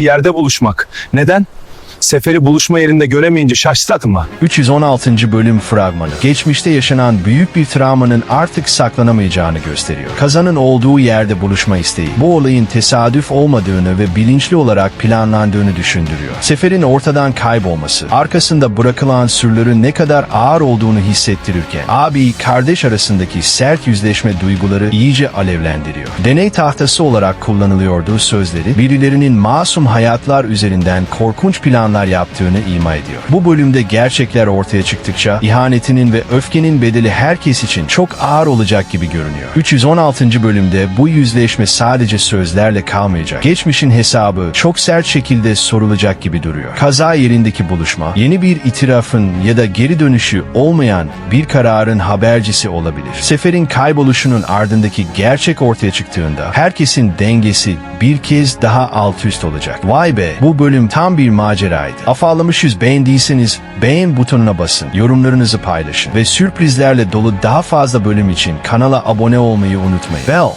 yerde buluşmak. Neden? Seferi buluşma yerinde göremeyince şaştı mı? 316. bölüm fragmanı. Geçmişte yaşanan büyük bir travmanın artık saklanamayacağını gösteriyor. Kazanın olduğu yerde buluşma isteği. Bu olayın tesadüf olmadığını ve bilinçli olarak planlandığını düşündürüyor. Seferin ortadan kaybolması, arkasında bırakılan sürülerin ne kadar ağır olduğunu hissettirirken, abi kardeş arasındaki sert yüzleşme duyguları iyice alevlendiriyor. Deney tahtası olarak kullanılıyordu sözleri, birilerinin masum hayatlar üzerinden korkunç planlar yaptığını ima ediyor. Bu bölümde gerçekler ortaya çıktıkça ihanetinin ve öfkenin bedeli herkes için çok ağır olacak gibi görünüyor. 316. bölümde bu yüzleşme sadece sözlerle kalmayacak. Geçmişin hesabı çok sert şekilde sorulacak gibi duruyor. Kaza yerindeki buluşma, yeni bir itirafın ya da geri dönüşü olmayan bir kararın habercisi olabilir. Seferin kayboluşunun ardındaki gerçek ortaya çıktığında herkesin dengesi bir kez daha alt üst olacak. Vay be bu bölüm tam bir maceraydı. Afallamışız beğendiyseniz beğen butonuna basın, yorumlarınızı paylaşın ve sürprizlerle dolu daha fazla bölüm için kanala abone olmayı unutmayın. Bell